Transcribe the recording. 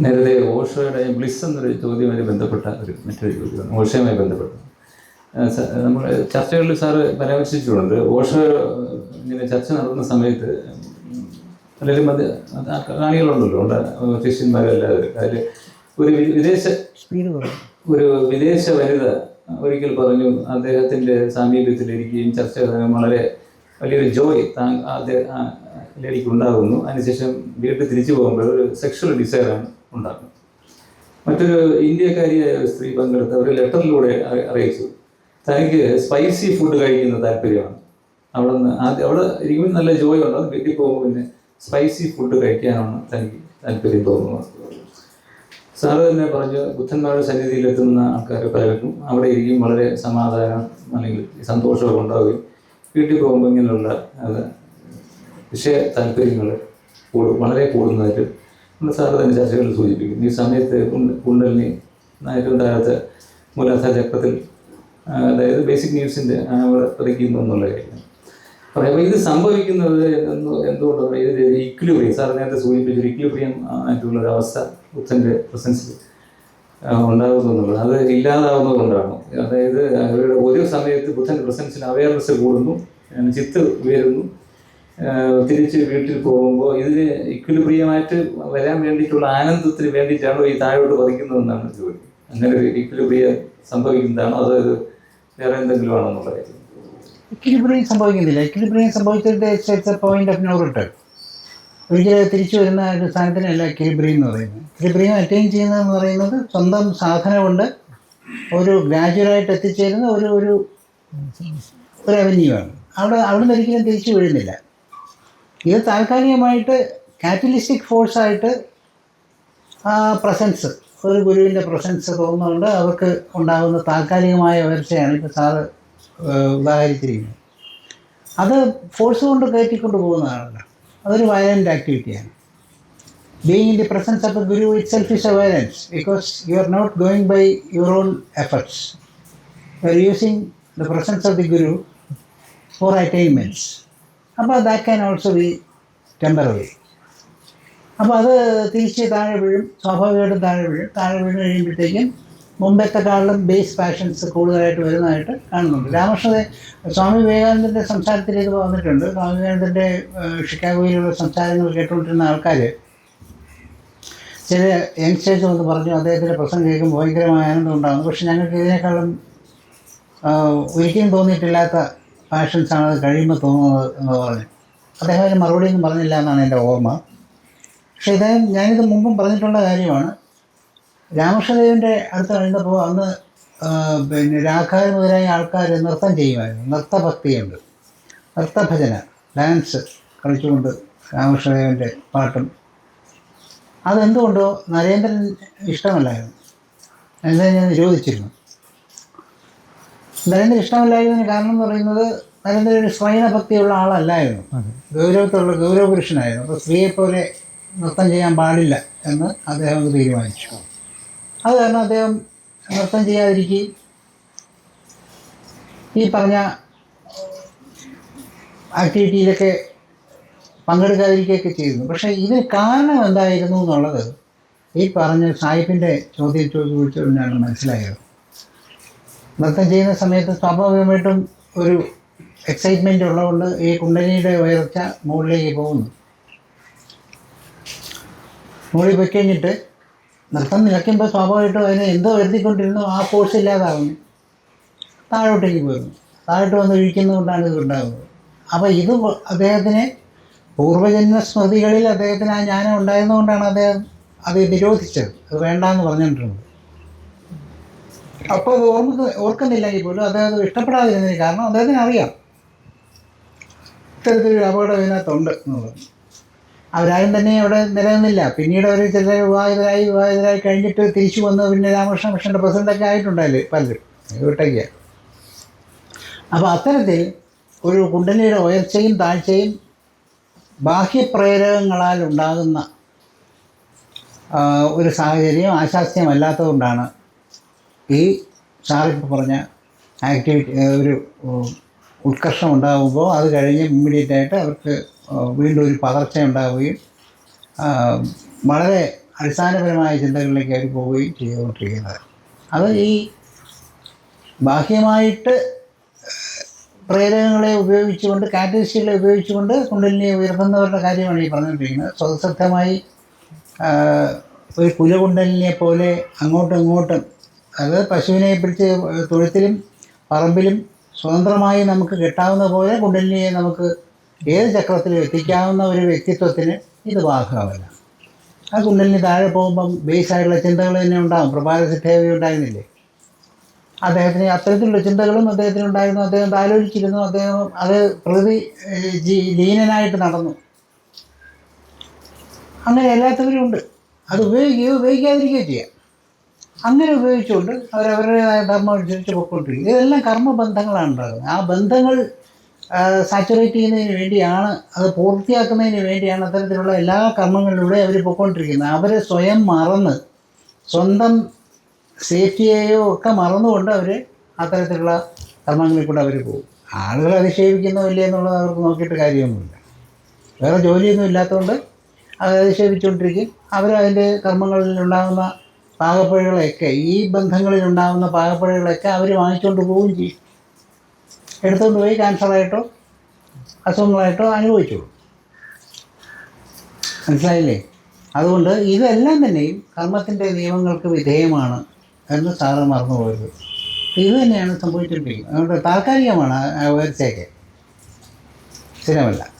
നേരത്തെ ഓഷോയുടെ ബ്ലിസ് എന്നൊരു ചോദ്യവുമായി ബന്ധപ്പെട്ട ഒരു മറ്റൊരു ചോദ്യമാണ്. ഓഷയുമായി ബന്ധപ്പെട്ട. നമ്മൾ ചർച്ചകളിൽ സാറ് പരാമർശിച്ചിട്ടുണ്ട്. ഓഷോ ഇങ്ങനെ ചർച്ച നടത്തുന്ന സമയത്ത് പലരും അത് കാണികളുണ്ടല്ലോ. ഉണ്ട് ശിഷ്യന്മാരല്ലാതെ അതിൽ ഒരു വിദേശ ഒരു വിദേശ വനിത ഒരിക്കൽ പറഞ്ഞു അദ്ദേഹത്തിന്റെ സാമീപ്യത്തിലിരിക്കുകയും ചർച്ച വളരെ വലിയൊരു ജോയ് താൻ അദ്ദേഹം ഉണ്ടാകുന്നു. അതിനുശേഷം വീട്ടിൽ തിരിച്ചു പോകുമ്പോൾ ഒരു സെക്ഷൽ ഡിസയറാണ് ഉണ്ടാകുന്നത് മറ്റൊരു ഇന്ത്യക്കാരിയായ സ്ത്രീ പങ്കെടുത്ത ഒരു ലെറ്ററിലൂടെ അറിയിച്ചു. തനിക്ക് സ്പൈസി ഫുഡ് കഴിക്കുന്ന താല്പര്യമാണ്. അവിടെ നിന്ന് ആദ്യം അവിടെ ഇരിക്കുമ്പോൾ നല്ല ജോയ് ഉണ്ട്. അത് വീട്ടിൽ പോകുമ്പോൾ പിന്നെ സ്പൈസി ഫുഡ് കഴിക്കാനാണ് തനിക്ക് താല്പര്യം തോന്നുന്നത്. സാറ് തന്നെ പറഞ്ഞു ബുദ്ധന്മാരുടെ സന്നിധിയിലെത്തുന്ന ആൾക്കാർ പലർക്കും അവിടെ ഇരിക്കും വളരെ സമാധാനം അല്ലെങ്കിൽ സന്തോഷമൊക്കെ ഉണ്ടാവുകയും വീട്ടിൽ പോകുമ്പോൾ ഇങ്ങനെയുള്ള വിഷയ താല്പര്യങ്ങൾ വളരെ കൂടുന്നതായിട്ട് സാറ് തന്നെ ചർച്ചകളിൽ സൂചിപ്പിക്കും. ഈ സമയത്ത് കുണ്ട- കുണ്ടലിനി ഏറ്റവും താഴത്തെ മൂലാധാര ചക്രത്തിൽ അതായത് ബേസിക് ന്യൂസിന്റെ അവിടെ പതിക്കുന്നു എന്നുള്ള കാര്യം. പറയുമ്പോൾ ഇത് സംഭവിക്കുന്നത് എന്ന് എന്തുകൊണ്ട്? എന്തുകൊണ്ടാണ് ഇത് ഇക്വിലിബ്രിയം സാർ നേരത്തെ സൂചിപ്പിച്ച ഇക്വിലിബ്രിയം ആയിട്ടുള്ള ഒരു അവസ്ഥ ബുദ്ധന്റെ പ്രസൻസിൽ ഉണ്ടാകുന്നു എന്നുള്ളത് അത് ഇല്ലാതാവുന്നത് കൊണ്ടാണ്. അതായത് അവരുടെ ഒരു സമയത്ത് ബുദ്ധന്റെ പ്രസൻസിൽ അവയർനെസ് കൂടുന്നു ചിത്ത് ഉയരുന്നു. തിരിച്ച് വീട്ടിൽ പോകുമ്പോൾ ഇതിന് ഇക്വിലിബ്രിയമായിട്ട് വരാൻ വേണ്ടിയിട്ടുള്ള ആനന്ദത്തിന് വേണ്ടിയിട്ടാണോ ഈ താഴോട്ട് പതിക്കുന്നതെന്നാണ് ജോലി? അങ്ങനെ ഒരു ഇക്വിലിബ്രിയം സംഭവിക്കുന്നതാണോ അതോ ഇത് വേറെ എന്തെങ്കിലും ആണോ എന്നുള്ള കാര്യം എക്വിലിബ്രിയം സംഭവിക്കുന്നില്ല എക്വിലിബ്രിയം സംഭവിച്ചിട്ട് പോയിന്റ് ഓഫ് നോ റിട്ടേൺ ഒരിക്കലും തിരിച്ചു വരുന്ന ഒരു സാധനത്തിനല്ല എക്വിലിബ്രിയം എന്ന് പറയുന്നത്. എക്വിലിബ്രിയം അറ്റൈൻ ചെയ്യുന്നതെന്ന് പറയുന്നത് സ്വന്തം സാധന കൊണ്ട് ഒരു ഗ്രാജുവലായിട്ട് എത്തിച്ചേരുന്ന ഒരു ഒരു ഒരു അവന്യൂ ആണ്. അവിടെ അവിടെ നിന്ന് ഒരിക്കലും തിരിച്ചു വീഴുന്നില്ല. ഇത് താൽക്കാലികമായിട്ട് കാറ്റലിസ്റ്റിക് ഫോഴ്സായിട്ട് പ്രസൻസ് ഒരു ഗുരുവിന്റെ പ്രസൻസ് തോന്നുന്നുണ്ട്. അവർക്ക് ഉണ്ടാകുന്ന താൽക്കാലികമായ ഉയർച്ചയാണ് ഇപ്പോൾ ഏഹ് ഉദാഹരിച്ചിരിക്കുന്നത്. അത് ഫോഴ്സ് കൊണ്ട് കയറ്റിക്കൊണ്ട് പോകുന്നതാണല്ലോ. അതൊരു violent ആക്ടിവിറ്റിയാണ്. Being in the presence of a guru itself is a violence because you are not going by your own efforts you are using the presence of the guru for attainments അപ്പോൾ that can also be temporary അപ്പോൾ അത് തിരിച്ച് താഴെ വീഴും സ്വാഭാവികമായിട്ടും താഴെ വീഴും. താഴെ വീണ് കഴിയുമ്പോഴത്തേക്കും മുമ്പത്തെക്കാളും ബേസ് പാഷൻസ് കൂടുതലായിട്ട് വരുന്നതായിട്ട് കാണുന്നുണ്ട്. രാമകൃഷ്ണ സ്വാമി വിവേകാനന്ദന്റെ സംസാരത്തിലേക്ക് വന്നിട്ടുണ്ട്. സ്വാമി വിവേകാനന്ദന്റെ ഷിക്കാഗോയിലുള്ള സംസാരങ്ങൾ കേട്ടുകൊണ്ടിരുന്ന ആൾക്കാർ ചില യങ്സ്റ്റേഴ്സ് വന്ന് പറഞ്ഞു അദ്ദേഹത്തിന്റെ പ്രസംഗം കേൾക്കുമ്പോൾ ഭയങ്കരമായ ആനന്ദം ഉണ്ടാകുന്നു. പക്ഷെ ഞങ്ങൾക്ക് ഇതിനേക്കാളും ഒരിക്കലും തോന്നിയിട്ടില്ലാത്ത പാഷൻസാണ് അത് കഴിയുമ്പോൾ തോന്നുന്നത് എന്ന് പറഞ്ഞു. അദ്ദേഹം അതിന് മറുപടി ഒന്നും പറഞ്ഞില്ല എന്നാണ് എന്റെ ഓർമ്മ. പക്ഷേ ഇദ്ദേഹം ഞാനിത് മുമ്പും പറഞ്ഞിട്ടുള്ള കാര്യമാണ്. രാമകൃഷ്ണദേവിന്റെ അടുത്ത് കഴിഞ്ഞപ്പോൾ അന്ന് പിന്നെ രാഘാരി മുതലായ ആൾക്കാർ നൃത്തം ചെയ്യുമായിരുന്നു. നൃത്തഭക്തിയുണ്ട് നൃത്തഭജന ഡാൻസ് കളിച്ചുകൊണ്ട് രാമകൃഷ്ണദേവന്റെ പാട്ടും. അതെന്തുകൊണ്ടോ നരേന്ദ്രൻ ഇഷ്ടമല്ലായിരുന്നു. എന്നെ ഞാൻ നിരോധിച്ചിരുന്നു നരേന്ദ്രൻ ഇഷ്ടമല്ലായതിന് കാരണം എന്ന് പറയുന്നത് നരേന്ദ്ര ഒരു സ്വയനഭക്തിയുള്ള ആളല്ലായിരുന്നു. ഗൗരവത്തിലുള്ള ഗൗരവ പുരുഷനായിരുന്നു അപ്പോൾ സ്ത്രീയെ പോലെ നൃത്തം ചെയ്യാൻ പാടില്ല എന്ന് അദ്ദേഹം അത് തീരുമാനിച്ചു. അത് കാരണം അദ്ദേഹം നൃത്തം ചെയ്യാതിരിക്കുകയും ഈ പറഞ്ഞ ആക്ടിവിറ്റിയിലൊക്കെ പങ്കെടുക്കാതിരിക്കുകയൊക്കെ ചെയ്തിരുന്നു പക്ഷേ ഇതിന് കാരണം എന്തായിരുന്നു എന്നുള്ളത് ഈ പറഞ്ഞ സാഹിബിന്റെ ചോദ്യം ചോദിച്ചു ചോദിച്ചത് ഞാൻ മനസ്സിലായത് നൃത്തം ചെയ്യുന്ന സമയത്ത് സ്വാഭാവികമായിട്ടും ഒരു എക്സൈറ്റ്മെന്റ് ഉള്ളതുകൊണ്ട് ഈ കുണ്ടലിയുടെ ഉയർച്ച മുകളിലേക്ക് പോകുന്നു. മുകളിൽ പോയി കഴിഞ്ഞിട്ട് നൃത്തം നിലയ്ക്കുമ്പോൾ സ്വാഭാവികമായിട്ടും അതിനെ എന്തോ വരുത്തിക്കൊണ്ടിരുന്നു ആ ഫോഴ്സ് ഇല്ലാതാകുന്നു താഴോട്ടേക്ക് പോകുന്നു താഴോട്ട് വന്ന് ഇഴിക്കുന്നതുകൊണ്ടാണ് ഇത് ഉണ്ടാകുന്നത് അപ്പോൾ ഇത് അദ്ദേഹത്തിന് പൂർവജന്മ സ്മൃതികളിൽ അദ്ദേഹത്തിന് ആ ജ്ഞാനം ഉണ്ടായിരുന്നുകൊണ്ടാണ് അദ്ദേഹം അത് നിരോധിച്ചത്. അത് വേണ്ടാന്ന് പറഞ്ഞിട്ടുണ്ട് അപ്പോൾ ഓർമ്മ ഓർക്കുന്നില്ലെങ്കിൽ പോലും അദ്ദേഹം ഇഷ്ടപ്പെടാതിരുന്ന കാരണം അദ്ദേഹത്തിന് അറിയാം. ഇത്തരത്തിലൊരു അപകടം ഇതിനകത്തുണ്ട് അവരാരും തന്നെ അവിടെ നിലനിന്നില്ല. പിന്നീട് അവർ ചില വിവാഹിതരായി വിവാഹിതരായി കഴിഞ്ഞിട്ട് തിരിച്ചു വന്ന് പിന്നെ രാമകൃഷ്ണ മിഷന്റെ പ്രസിഡന്റൊക്കെ ആയിട്ടുണ്ടല്ലേ പലരും. വിട്ടയ്ക്ക് അപ്പോൾ അത്തരത്തിൽ ഒരു കുണ്ടലിയുടെ ഉയർച്ചയും താഴ്ചയും ബാഹ്യപ്രേരകങ്ങളാൽ ഉണ്ടാകുന്ന ഒരു സാഹചര്യം ആശാസ്യമല്ലാത്തതുകൊണ്ടാണ് ഈ സാറിപ്പോൾ പറഞ്ഞ ആക്ടിവിറ്റി ഒരു ഉത്കർഷം ഉണ്ടാകുമ്പോൾ അത് കഴിഞ്ഞ് ഇമ്മീഡിയറ്റ് ആയിട്ട് അവർക്ക് വീണ്ടും ഒരു പകർച്ച ഉണ്ടാവുകയും വളരെ അടിസ്ഥാനപരമായ ചിന്തകളിലേക്ക് അവർ പോവുകയും ചെയ്തുകൊണ്ടിരിക്കുന്നത്. അത് ഈ ബാഹ്യമായിട്ട് പ്രേരകങ്ങളെ ഉപയോഗിച്ചുകൊണ്ട് കാറ്റലിസ്റ്റുകളെ ഉപയോഗിച്ചുകൊണ്ട് കുണ്ടലിനെ ഉയർത്തുന്നവരുടെ കാര്യമാണ് ഈ പറഞ്ഞുകൊണ്ടിരിക്കുന്നത്. സ്വതസിദ്ധമായി ഒരു കുലകുണ്ടലിനെ പോലെ അങ്ങോട്ടും ഇങ്ങോട്ടും അത് പശുവിനെ പിടിച്ച് തൊഴുത്തിലും പറമ്പിലും സ്വതന്ത്രമായി നമുക്ക് കിട്ടാവുന്ന പോലെ കുണ്ടലിനിയെ നമുക്ക് ഏത് ചക്രത്തിലും എത്തിക്കാവുന്ന ഒരു വ്യക്തിത്വത്തിന് ഇത് ബാധകമല്ല. ആ കുണ്ടലിന് താഴെ പോകുമ്പം ബേസായിട്ടുള്ള ചിന്തകൾ തന്നെ ഉണ്ടാകും പ്രഭാത സിദ്ധേവി ഉണ്ടായിരുന്നില്ലേ? അദ്ദേഹത്തിന് അത്തരത്തിലുള്ള ചിന്തകളും അദ്ദേഹത്തിന് ഉണ്ടായിരുന്നു. അദ്ദേഹം ആലോചിച്ചിരുന്നു. അദ്ദേഹം അത് പ്രകൃതി ലീനനായിട്ട് നടന്നു. അങ്ങനെ എല്ലാത്തവരും ഉണ്ട്. അത് ഉപയോഗിക്കുകയോ ഉപയോഗിക്കാതിരിക്കുകയോ ചെയ്യാം. അങ്ങനെ ഉപയോഗിച്ചുകൊണ്ട് അവരവരുടേതായ ധർമ്മം അനുസരിച്ച് പൊയ്ക്കൊണ്ടിരിക്കും ഇതെല്ലാം കർമ്മബന്ധങ്ങളാണ് ഉണ്ടാകുന്നത് ആ ബന്ധങ്ങൾ സാച്ചുറേറ്റ് ചെയ്യുന്നതിന് വേണ്ടിയാണ് അത് പൂർത്തിയാക്കുന്നതിന് വേണ്ടിയാണ് അത്തരത്തിലുള്ള എല്ലാ കർമ്മങ്ങളിലൂടെ അവർ പൊയ്ക്കൊണ്ടിരിക്കുന്നത് അവരെ സ്വയം മറന്ന് സ്വന്തം സേഫ്റ്റിയെയോ ഒക്കെ മറന്നുകൊണ്ട് അവർ അത്തരത്തിലുള്ള കർമ്മങ്ങളിൽ കൂടെ അവർ പോകും. ആളുകൾ അധിക്ഷേപിക്കുന്നോ ഇല്ലേ എന്നുള്ളത് അവർക്ക് നോക്കിയിട്ട് കാര്യമൊന്നുമില്ല. വേറെ ജോലിയൊന്നും ഇല്ലാത്തതുകൊണ്ട് അത് അധിക്ഷേപിച്ചുകൊണ്ടിരിക്കും അവരതിന്റെ കർമ്മങ്ങളിൽ ഉണ്ടാകുന്ന പാകപ്പിഴകളെയൊക്കെ ഈ ബന്ധങ്ങളിൽ ഉണ്ടാകുന്ന പാകപ്പഴകളൊക്കെ അവർ വാങ്ങിച്ചുകൊണ്ട് പോവുകയും ചെയ്യും. എടുത്തുകൊണ്ട് പോയി ക്യാൻസറായിട്ടോ അസുഖങ്ങളായിട്ടോ അനുഭവിച്ചോളൂ. മനസ്സിലായില്ലേ? അതുകൊണ്ട് ഇതെല്ലാം തന്നെയും കർമ്മത്തിന്റെ നിയമങ്ങൾക്ക് വിധേയമാണ് എന്ന് സാറ് മറന്നു പോയത് ഇത് തന്നെയാണ് സംഭവിച്ചിരിക്കുന്നത് അതുകൊണ്ട് താൽക്കാലികമാണ് ഉയർച്ചയൊക്കെ. സ്ഥിരമല്ല.